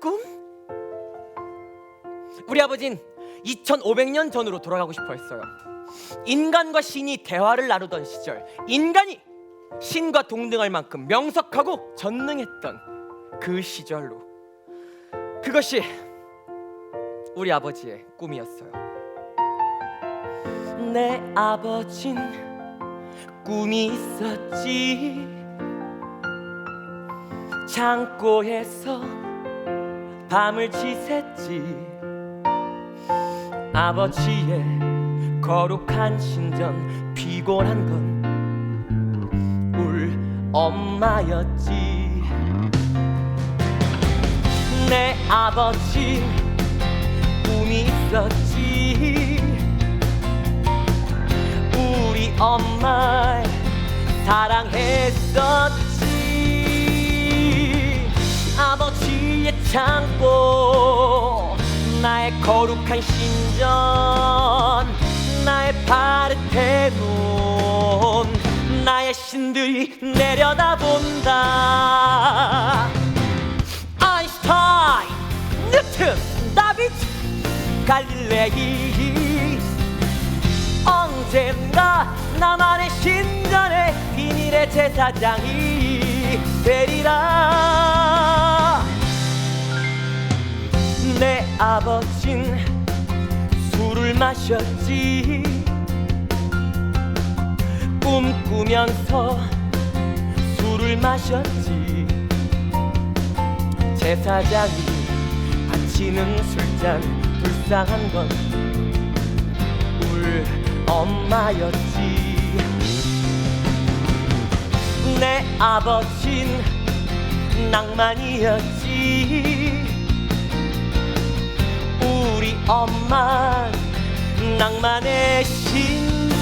꿈? 우리 아버진 2500년 전으로 돌아가고 싶어 했어요. 인간과 신이 대화를 나누던 시절, 인간이 신과 동등할 만큼 명석하고 전능했던 그 시절로. 그것이 우리 아버지의 꿈이었어요. 내 아버진 꿈이 있었지. 창고에서 밤을 지샜지. 아버지의 거룩한 신전 피곤한 건 울 엄마였지. 내 아버지 꿈이 있었지. 우리 엄마 사랑했었지 창고 나의 거룩한 신전 나의 파르테논 나의 신들이 내려다본다. 아인슈타인 뉴튼 다비드 갈릴레이 언젠가 나만의 신전의 비밀의 제사장이 되리라 내 아버진 술을 마셨지. 꿈꾸면서 술을 마셨지. 제사장이 바치는 술잔 불쌍한 건 울 엄마였지. 내 아버진 낭만이었지 엄마 낭만의 신부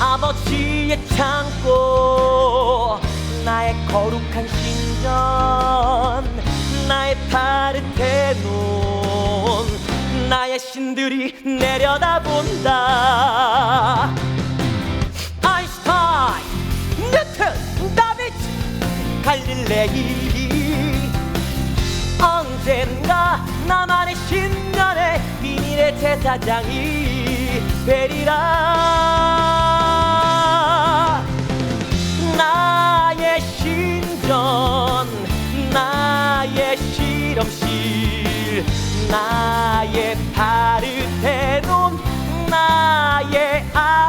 아버지의 창고 나의 거룩한 신전 나의 파르테논 나의 신들이 내려다본다. 아인슈타인 뉴튼 다비드 갈릴레이 언젠가 나만의 신전의 비밀의 제사장이 되리라. 나의 신전 나의 실험실 나의 파르테논 나의 아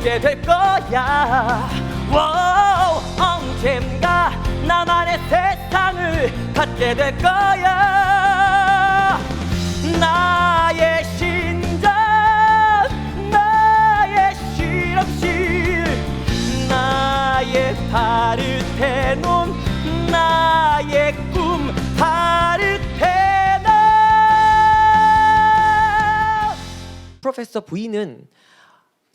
짓게 될 거야. 와우, 언젠가 나만의 세상을 갖게 될 거야. 나의 신전 나의 실험실 나의 파르테논 나의 꿈 파르테논 프로페서 부인은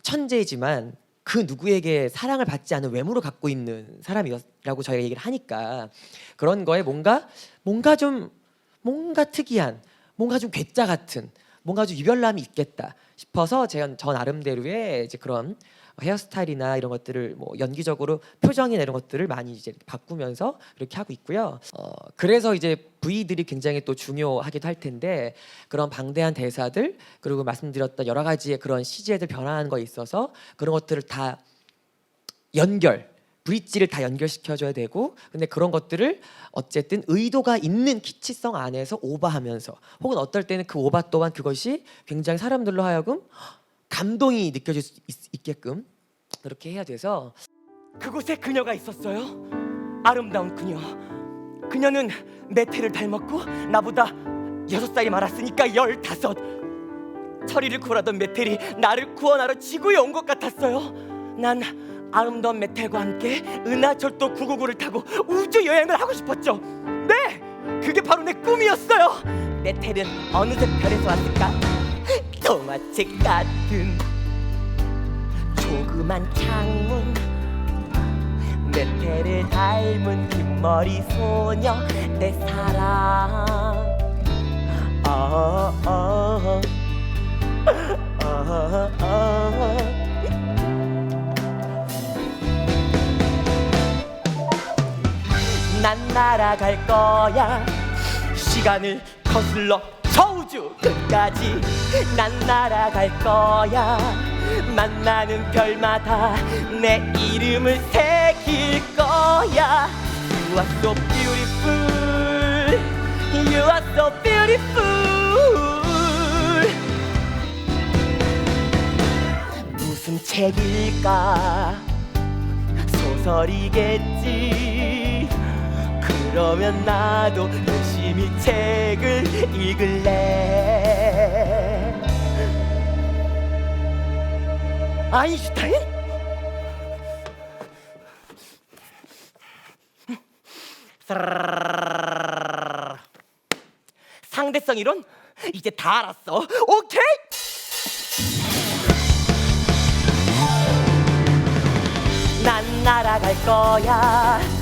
천재이지만 그 누구에게 사랑을 받지 않은 외모를 갖고 있는 사람이라고 저희가 얘기를 하니까 그런 거에 뭔가 뭔가 좀 뭔가 특이한 뭔가 좀 괴짜 같은 뭔가 좀 유별남이 있겠다 싶어서 제가 저 나름대로의 이제 그런 헤어스타일이나 이런 것들을 뭐 연기적으로 표정이나 이런 것들을 많이 이제 바꾸면서 이렇게 하고 있고요. 어, 그래서 이제 V들이 굉장히 또 중요하기도 할 텐데 그런 방대한 대사들 그리고 말씀드렸던 여러 가지의 그런 CG애들 변화하는 거에 있어서 그런 것들을 다 연결 브릿지를 다 연결시켜줘야 되고 근데 그런 것들을 어쨌든 의도가 있는 키치성 안에서 오버하면서 혹은 어떨 때는 그 오바 또한 그것이 굉장히 사람들로 하여금 감동이 느껴질 수 있, 게끔 그렇게 해야 돼서 그곳에 그녀가 있었어요 아름다운 그녀 그녀는 메테를 닮았고 나보다 여섯 살이 많았으니까 열다섯 철이를 구하던 메텔이 나를 구원하러 지구에 온 것 같았어요. 난 아름다운 메텔과 함께 은하철도 999를 타고 우주 여행을 하고 싶었죠. 네, 그게 바로 내 꿈이었어요. 메텔은 어느새 별에서 왔을까? 동화책 같은 조그만 창문 내 태를 닮은 긴 머리 소녀 내 사랑 어, 어, 어, 어. 어. 난 날아갈 거야 시간을 거슬러 저 우주 끝까지 난 날아갈 거야. 만나는 별마다 내 이름을 새길 거야. You are so beautiful. You are so beautiful. 무슨 책일까? 소설이겠지. 그러면 나도 열심히 책을 읽을래 아인슈타인? 상대성 이론 이제 다 알았어. 오케이? 난 날아갈 거야.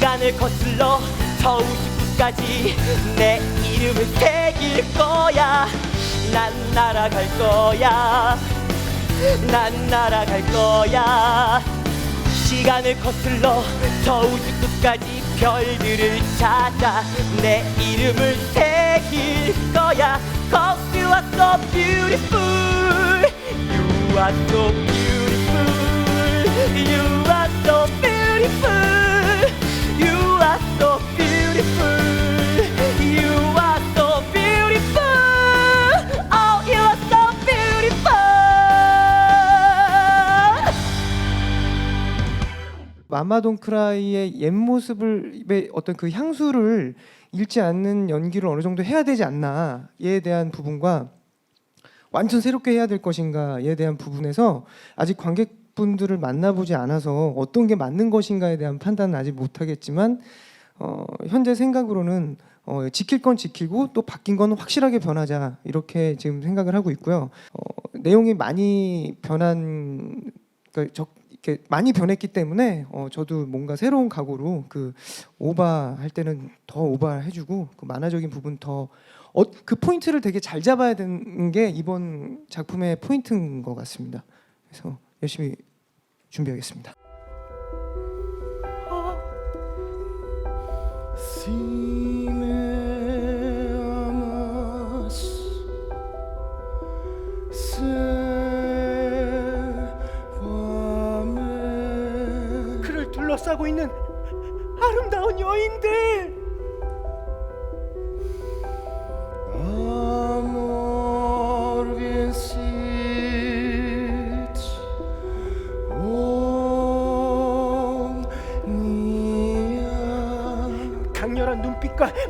시간을 거슬러 저 우주까지 내 이름을 새길 거야. 난 날아갈 거야. 난 날아갈 거야. 시간을 거슬러 저 우주 끝까지 별들을 찾아 내 이름을 새길 거야. Cause you are so beautiful. You are so beautiful Oh beautiful 마마돈 크라이의 옛 모습을 어떤 그 향수를 잃지 않는 연기를 어느 정도 해야 되지 않나에 대한 부분과 완전 새롭게 해야 될 것인가에 대한 부분에서 아직 관객 분들을 만나보지 않아서 어떤 게 맞는 것인가에 대한 판단은 아직 못하겠지만 어, 현재 생각으로는 어, 지킬 건 지키고 또 바뀐 건 확실하게 변하자 이렇게 지금 생각을 하고 있고요. 어, 내용이 많이 변한 그러니까 적, 이렇게 많이 변했기 때문에 어, 저도 뭔가 새로운 각오로 그 오버할 때는 더 오버해주고 그 만화적인 부분 더 어, 그 포인트를 되게 잘 잡아야 되는 게 이번 작품의 포인트인 것 같습니다. 그래서 열심히 준비하겠습니다. 그를 둘러싸고 있는 아름다운 여인들.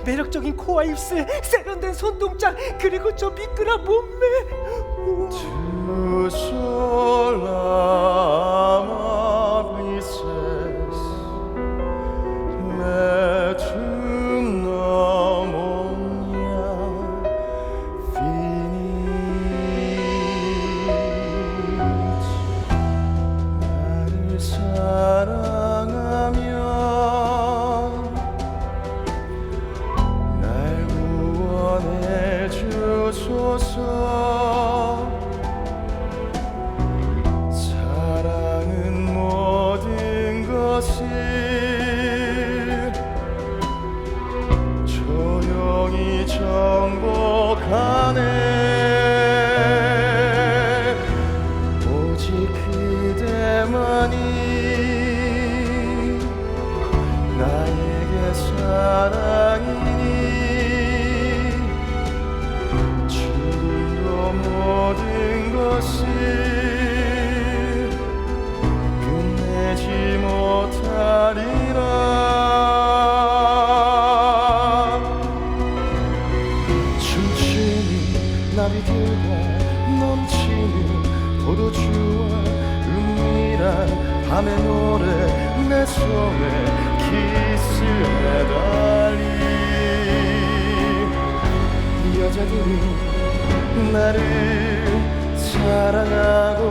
매력적인 코와 입술, 세련된 손동작, 그리고 저 미끈한 몸매. M'avisses, 손에 키스해달리 이 여자들이 나를 사랑하고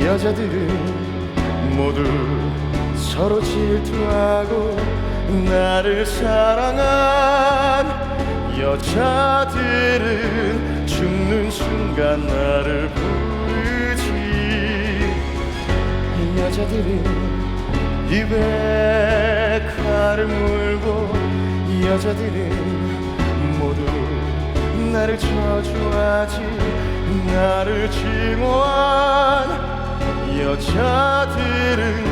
여자들은 모두 서로 질투하고 나를 사랑한 여자들은 죽는 순간 나를 부르지. 이 여자들은 입에 칼을 물고 이 여자들은 모두 나를 저주하지 나를 증오한 여자들은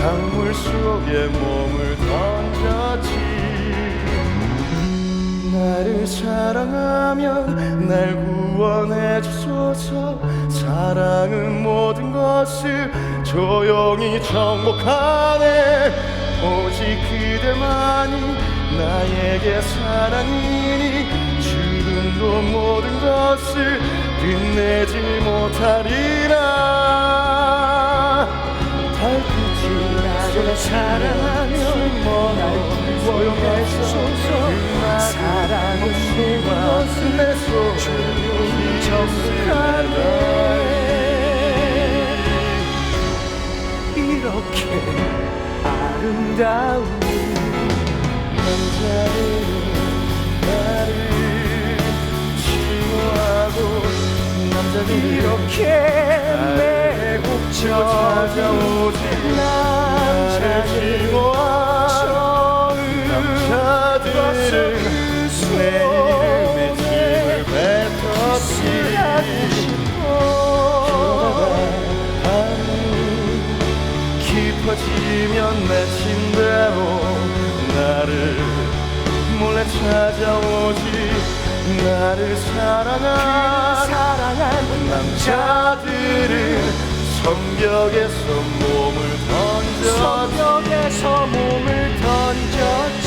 강물 속에 몸을 던졌지. 나를 사랑하면 날 구원해 주소서 사랑은 모든 것을 조용히 정복하네. 오직 그대만이 나에게 사랑이니 죽음도 모든 것을 끝내지 못하리라. 달빛이 나를 사랑하며 날 주소서 사랑은 모든 것을 내 조용히 정복하네 아름다운 남자들은 나를 증오하고 남자들은 이렇게 내곡 찾아오지 나를 증오한 남자들은 찾아오지. 나를 사랑한, 사랑한 남자들은 성벽에서 몸을 던져. 성벽에서 몸을 던져.